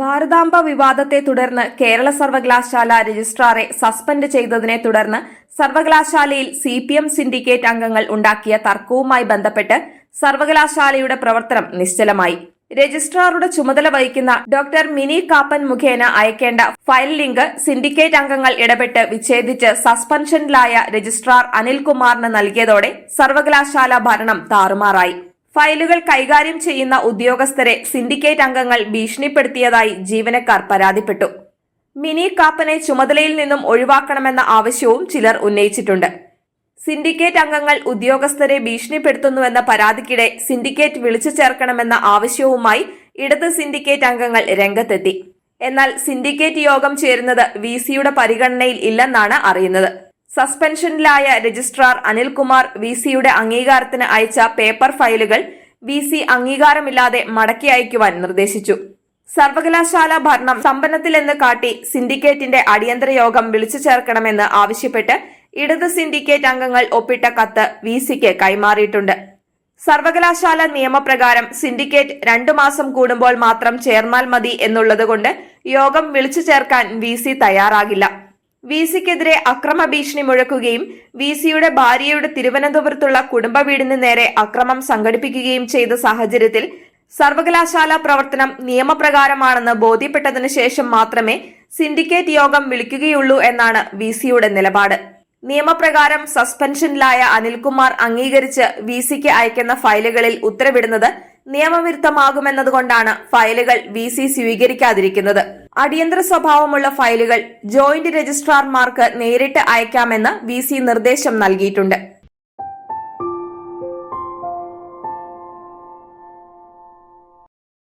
ഭാരതാംബ വിവാദത്തെ തുടർന്ന് കേരള സർവകലാശാല രജിസ്ട്രാറെ സസ്പെൻഡ് ചെയ്തതിനെ തുടർന്ന് സർവകലാശാലയിൽ സി പി എം സിൻഡിക്കേറ്റ് അംഗങ്ങൾ ഉണ്ടാക്കിയ തർക്കവുമായി ബന്ധപ്പെട്ട് സർവകലാശാലയുടെ പ്രവർത്തനം നിശ്ചലമായി. രജിസ്ട്രാറുടെ ചുമതല വഹിക്കുന്ന ഡോക്ടർ മിനി കാപ്പൻ മുഖേന അയക്കേണ്ട ഫയൽ ലിങ്ക് സിൻഡിക്കേറ്റ് അംഗങ്ങൾ ഇടപെട്ട് വിച്ഛേദിച്ച് സസ്പെൻഷനിലായ രജിസ്ട്രാർ അനിൽകുമാറിന് നൽകിയതോടെ സർവകലാശാല ഭരണം താറുമാറായി. ഫയലുകൾ കൈകാര്യം ചെയ്യുന്ന ഉദ്യോഗസ്ഥരെ സിൻഡിക്കേറ്റ് അംഗങ്ങൾ ഭീഷണിപ്പെടുത്തിയതായി ജീവനക്കാർ പരാതിപ്പെട്ടു. മിനി കാപ്പനെ ചുമതലയിൽ നിന്നും ഒഴിവാക്കണമെന്ന ആവശ്യവും ചിലർ ഉന്നയിച്ചിട്ടുണ്ട്. സിൻഡിക്കേറ്റ് അംഗങ്ങൾ ഉദ്യോഗസ്ഥരെ ഭീഷണിപ്പെടുത്തുന്നുവെന്ന പരാതിക്കിടെ സിൻഡിക്കേറ്റ് വിളിച്ചു ചേർക്കണമെന്ന ആവശ്യവുമായി ഇടത് സിൻഡിക്കേറ്റ് അംഗങ്ങൾ രംഗത്തെത്തി. എന്നാൽ സിൻഡിക്കേറ്റ് യോഗം ചേരുന്നത് വി സിയുടെ പരിഗണനയിൽ ഇല്ലെന്നാണ് അറിയുന്നത്. സസ്പെൻഷനിലായ രജിസ്ട്രാർ അനിൽകുമാർ വി സിയുടെ അംഗീകാരത്തിന് അയച്ച പേപ്പർ ഫയലുകൾ വി സി അംഗീകാരമില്ലാതെ മടക്കി അയക്കുവാൻ നിർദ്ദേശിച്ചു. സർവകലാശാല ഭരണം സമ്പന്നത്തിലെന്ന് കാട്ടി സിൻഡിക്കേറ്റിന്റെ അടിയന്തര യോഗം വിളിച്ചു ചേർക്കണമെന്ന് ആവശ്യപ്പെട്ട് ഇടത് സിൻഡിക്കേറ്റ് അംഗങ്ങൾ ഒപ്പിട്ട കത്ത് വി സിക്ക് കൈമാറിയിട്ടുണ്ട്. സർവകലാശാല നിയമപ്രകാരം സിൻഡിക്കേറ്റ് രണ്ടു മാസം കൂടുമ്പോൾ മാത്രം ചേർന്നാൽ മതി എന്നുള്ളതുകൊണ്ട് യോഗം വിളിച്ചു ചേർക്കാൻ വി തയ്യാറാകില്ല. വി സിക്കെതിരെ അക്രമ ഭീഷണി മുഴക്കുകയും വി സിയുടെ ഭാര്യയുടെ തിരുവനന്തപുരത്തുള്ള കുടുംബ വീടിന് നേരെ അക്രമം സംഘടിപ്പിക്കുകയും ചെയ്ത സാഹചര്യത്തിൽ സർവകലാശാല പ്രവർത്തനം നിയമപ്രകാരമാണെന്ന് ബോധ്യപ്പെട്ടതിനു ശേഷം മാത്രമേ സിൻഡിക്കേറ്റ് യോഗം വിളിക്കുകയുള്ളൂ എന്നാണ് വി സിയുടെ നിലപാട്. നിയമപ്രകാരം സസ്പെൻഷനിലായ അനിൽകുമാർ അംഗീകരിച്ച് വി സിക്ക് അയക്കുന്ന ഫയലുകളിൽ ഉത്തരവിടുന്നത് നിയമവിരുദ്ധമാകുമെന്നതുകൊണ്ടാണ് ഫയലുകൾ വി സി സ്വീകരിക്കാതിരിക്കുന്നത്. അടിയന്തര സ്വഭാവമുള്ള ഫയലുകൾ ജോയിന്റ് രജിസ്ട്രാർമാർക്ക് നേരിട്ട് അയക്കാമെന്ന് വി നിർദ്ദേശം നൽകിയിട്ടുണ്ട്.